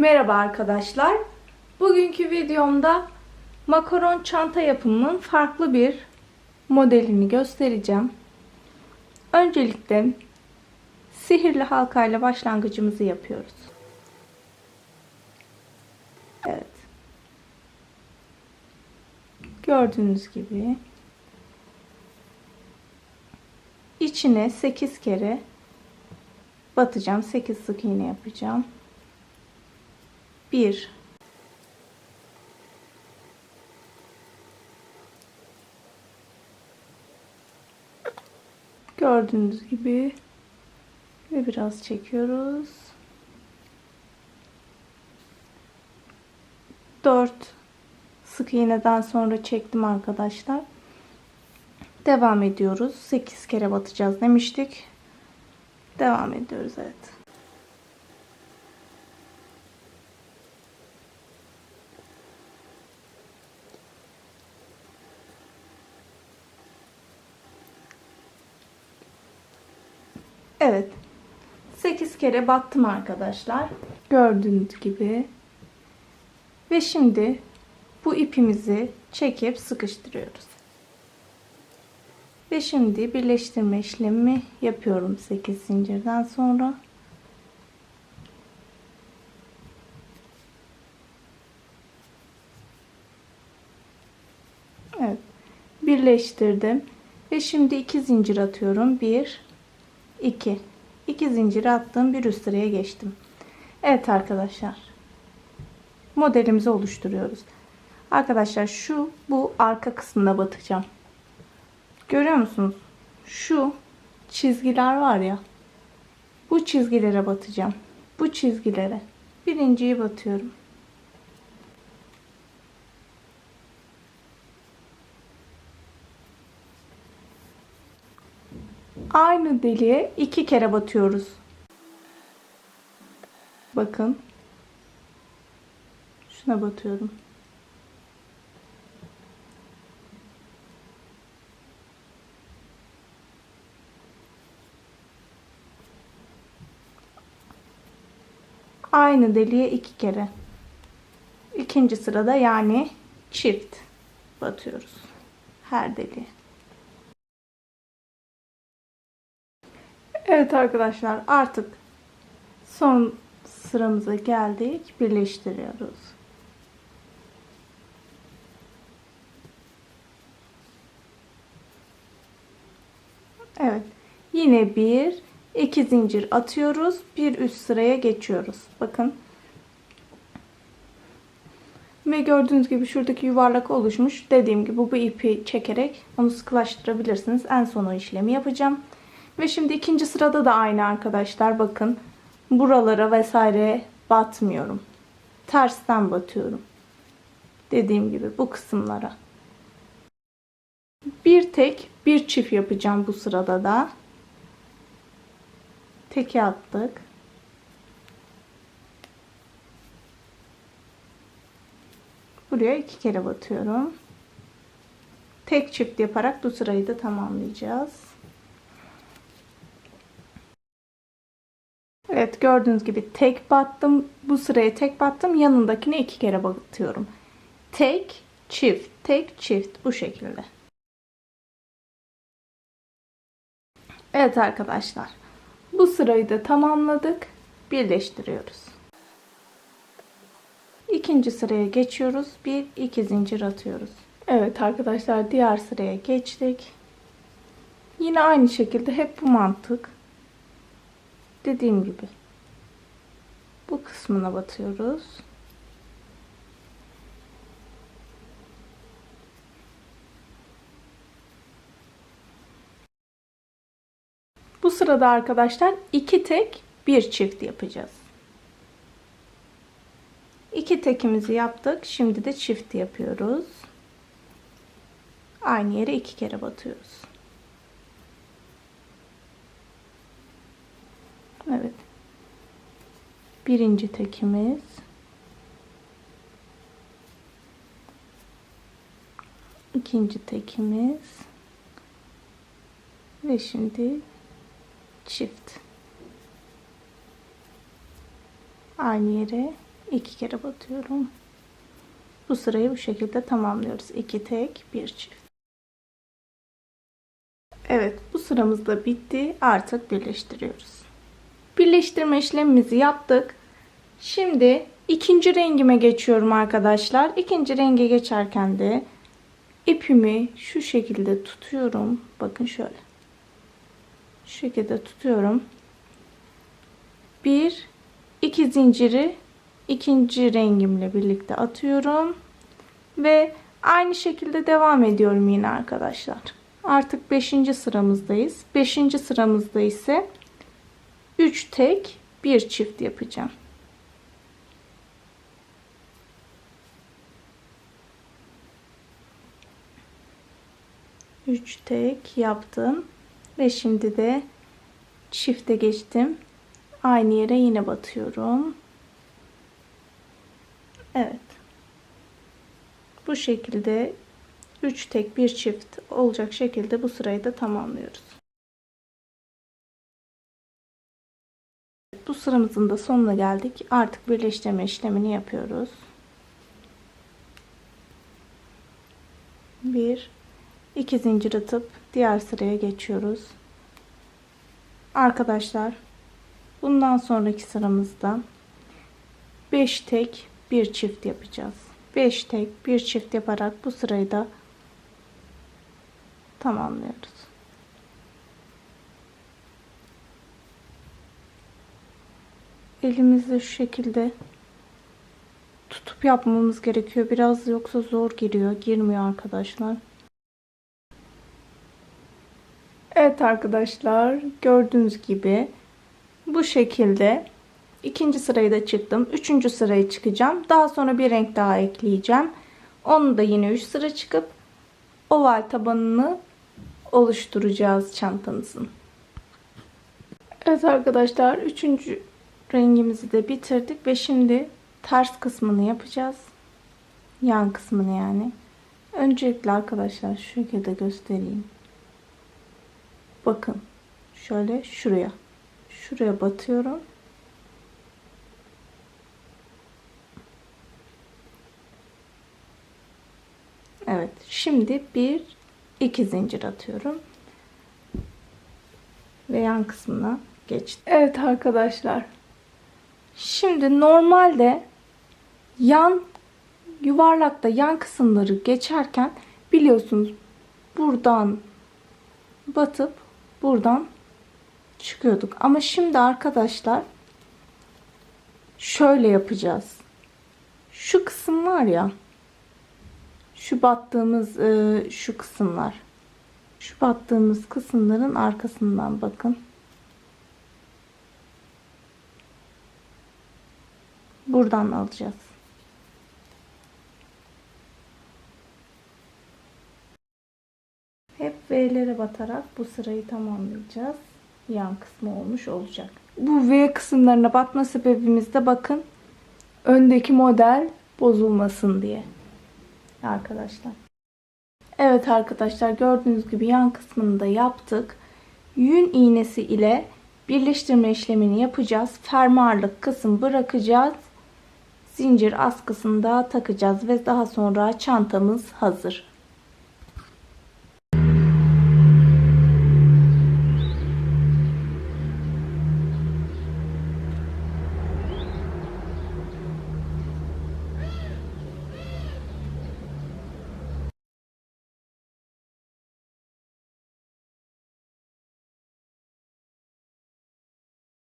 Merhaba arkadaşlar. Bugünkü videomda makaron çanta yapımının farklı bir modelini göstereceğim. Öncelikle sihirli halkayla başlangıcımızı yapıyoruz. Evet. Gördüğünüz gibi içine 8 kere batacağım. 8 sık iğne yapacağım. 1 Gördüğünüz gibi ve biraz çekiyoruz. 4 sık iğneden sonra çektim arkadaşlar. Devam ediyoruz. 8 kere batacağız demiştik. Devam ediyoruz evet. Evet. 8 kere battım arkadaşlar. Gördüğünüz gibi. Ve şimdi bu ipimizi çekip sıkıştırıyoruz. Ve şimdi birleştirme işlemi yapıyorum 8 zincirden sonra. Evet. Birleştirdim. Ve şimdi 2 zincir atıyorum. 1 2 2 zincir attım. Bir üst sıraya geçtim. Evet arkadaşlar. Modelimizi oluşturuyoruz. Arkadaşlar şu bu arka kısmına batacağım. Görüyor musunuz? Şu çizgiler var ya. Bu çizgilere batacağım. Bu çizgilere. Birinciyi batıyorum. Aynı deliğe iki kere batıyoruz. Bakın. Şuna batıyorum. Aynı deliğe iki kere. İkinci sırada yani çift batıyoruz. Her deliğe. Evet arkadaşlar artık son sıramıza geldik. Birleştiriyoruz. Evet. Yine bir iki zincir atıyoruz. Bir üst sıraya geçiyoruz. Bakın. Ve gördüğünüz gibi şuradaki yuvarlak oluşmuş. Dediğim gibi bu ipi çekerek onu sıkılaştırabilirsiniz. En son o işlemi yapacağım. Ve şimdi ikinci sırada da aynı arkadaşlar. Bakın buralara vesaire batmıyorum. Tersten batıyorum. Dediğim gibi bu kısımlara. Bir tek bir çift yapacağım bu sırada da. Teki attık. Buraya iki kere batıyorum. Tek çift yaparak bu sırayı da tamamlayacağız. Evet gördüğünüz gibi tek battım. Bu sıraya tek battım. Yanındakine iki kere batıyorum. Tek, çift, tek, çift bu şekilde. Evet arkadaşlar. Bu sırayı da tamamladık. Birleştiriyoruz. İkinci sıraya geçiyoruz. Bir, iki zincir atıyoruz. Evet arkadaşlar diğer sıraya geçtik. Yine aynı şekilde hep bu mantık. Dediğim gibi. Bu kısmına batıyoruz. Bu sırada arkadaşlar iki tek bir çift yapacağız. İki tekimizi yaptık. Şimdi de çift yapıyoruz. Aynı yere iki kere batıyoruz. Evet. Birinci tekimiz. ikinci tekimiz. Ve şimdi çift. Aynı yere iki kere batıyorum. Bu sırayı bu şekilde tamamlıyoruz. 2 tek, bir çift. Evet, bu sıramız da bitti. Artık birleştiriyoruz. Birleştirme işlemimizi yaptık. Şimdi ikinci rengime geçiyorum arkadaşlar. İkinci renge geçerken de ipimi şu şekilde tutuyorum. Bakın şöyle. Şu şekilde tutuyorum. Bir, iki zinciri ikinci rengimle birlikte atıyorum. Ve aynı şekilde devam ediyorum yine arkadaşlar. Artık 5. sıramızdayız. 5. sıramızda ise 3 tek, 1 çift yapacağım. Üç tek yaptım ve şimdi de çifte geçtim. Aynı yere yine batıyorum. Evet. Bu şekilde 3 tek bir çift olacak şekilde bu sırayı da tamamlıyoruz. Sıramızın da sonuna geldik. Artık birleştirme işlemini yapıyoruz. Bir, iki zincir atıp diğer sıraya geçiyoruz. Arkadaşlar, bundan sonraki sıramızda 5 tek bir çift yapacağız. 5 tek bir çift yaparak bu sırayı da tamamlıyoruz. Elimizde şu şekilde tutup yapmamız gerekiyor. Biraz yoksa zor giriyor. Girmiyor arkadaşlar. Evet arkadaşlar gördüğünüz gibi bu şekilde ikinci sırayı da çıktım. Üçüncü sırayı çıkacağım. Daha sonra bir renk daha ekleyeceğim. Onu da yine 3 sıra çıkıp oval tabanını oluşturacağız çantamızın. Evet arkadaşlar üçüncü rengimizi de bitirdik ve şimdi ters kısmını yapacağız. Yan kısmını yani. Öncelikle arkadaşlar şu şekilde göstereyim. Bakın şöyle şuraya şuraya batıyorum. Evet şimdi bir iki zincir atıyorum ve yan kısmına geçtim. Evet arkadaşlar şimdi normalde yan yuvarlakta yan kısımları geçerken biliyorsunuz buradan batıp buradan çıkıyorduk. Ama şimdi arkadaşlar şöyle yapacağız. Şu kısım var ya şu battığımız e, şu kısımlar şu battığımız kısımların arkasından bakın. Buradan alacağız. Hep V'lere batarak bu sırayı tamamlayacağız. Yan kısmı olmuş olacak. Bu V kısımlarına batma sebebimiz de bakın öndeki model bozulmasın diye. Arkadaşlar. Evet arkadaşlar gördüğünüz gibi yan kısmını da yaptık. Yün iğnesi ile birleştirme işlemini yapacağız. Fermuarlık kısım bırakacağız. Zincir askısını da takacağız ve daha sonra çantamız hazır.